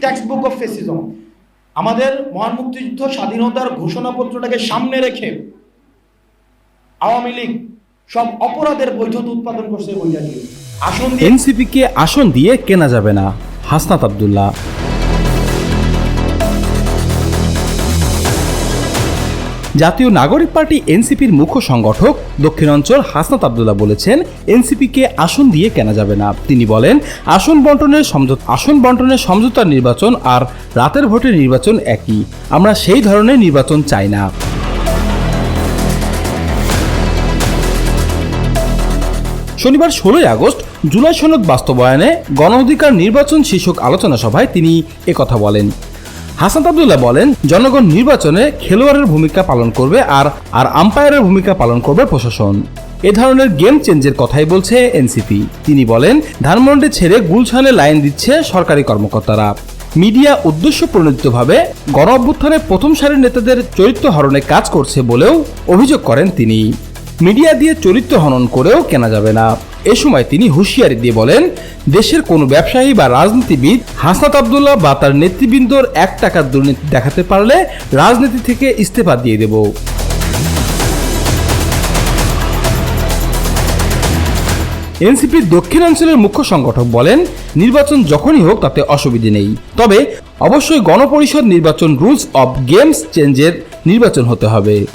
Text book of fascism আমাদের মহান মুক্তিযুদ্ধ স্বাধীনতার ঘোষণাপত্রটাকে সামনে রেখে আওয়ামী লীগ সব অপরাধের বৈধতা উৎপাদন করছে দিয়ে আসন এনসিপিকে আসন দিয়ে কেনা যাবে না? হাসনাত আবদুল্লাহ। জাতীয় নাগরিক পার্টি এনসিপির মুখ্য সংগঠক দক্ষিণাঞ্চল হাসনাত আবদুল্লাহ বলেছেন, এনসিপিকে আসন দিয়ে কেনা যাবে না। তিনি বলেন, আসন বন্টনের সমঝোতা আসন বন্টনের সমঝোতার নির্বাচন আর রাতের ভোটের নির্বাচন একই। আমরা সেই ধরনের নির্বাচন চাই না। শনিবার ষোলোই আগস্ট, জুলাই সনদ বাস্তবায়নে গণ অধিকার নির্বাচন শীর্ষক আলোচনা সভায় তিনি একথা বলেন। হাসান আবদুল্লাহ বলেন, জনগণ নির্বাচনে খেলোয়াড়ের ভূমিকা পালন করবে আর আর আম্পায়ারের ভূমিকা পালন করবে প্রশাসন। এ ধরনের গেম চেঞ্জের কথাই বলছে এনসিপি তিনি বলেন, ধানমন্ডি ছেড়ে গুলশানে লাইন দিচ্ছে সরকারি কর্মকর্তারা। মিডিয়া উদ্দেশ্য প্রণোদিতভাবে গণ অভ্যুত্থানে প্রথম সারির নেতাদের চরিত্র হরণে কাজ করছে বলেও অভিযোগ করেন তিনি। মিডিয়া দিয়ে চরিত্র হনন করেও কেনা যাবে না। এ সময় তিনি হুঁশিয়ারি দিয়ে বলেন, দেশের কোনো ব্যবসায়ী বা রাজনীতিবিদ হাসনাত আবদুল্লাহ বা তার নেতৃবৃন্দর এক টাকার দুর্নীতি দেখাতে পারলে রাজনীতি থেকে ইস্তফা দিয়ে দেব। এনসিপির দক্ষিণাঞ্চলের মুখ্য সংগঠক বলেন, নির্বাচন যখনই হোক তাতে অসুবিধে নেই। তবে অবশ্যই গণপরিষদ নির্বাচন রুলস অব গেমস চেঞ্জের নির্বাচন হতে হবে।